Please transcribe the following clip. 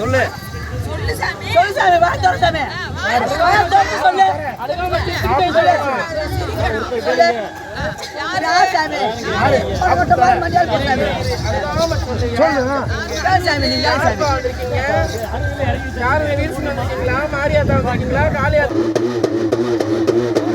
சொல்லு சொல்லு சாமி சொல்லு சாமி வா சொல்லு சாமி யாரு சாமி யாரு வா சொல்லு யாரு சாமி நீங்க ஐயா இருக்கீங்க யாரை வீய்ஸ் பண்ணிட்டு இருக்கீங்களா மாரியாதா வந்துட்டீங்களா காளியா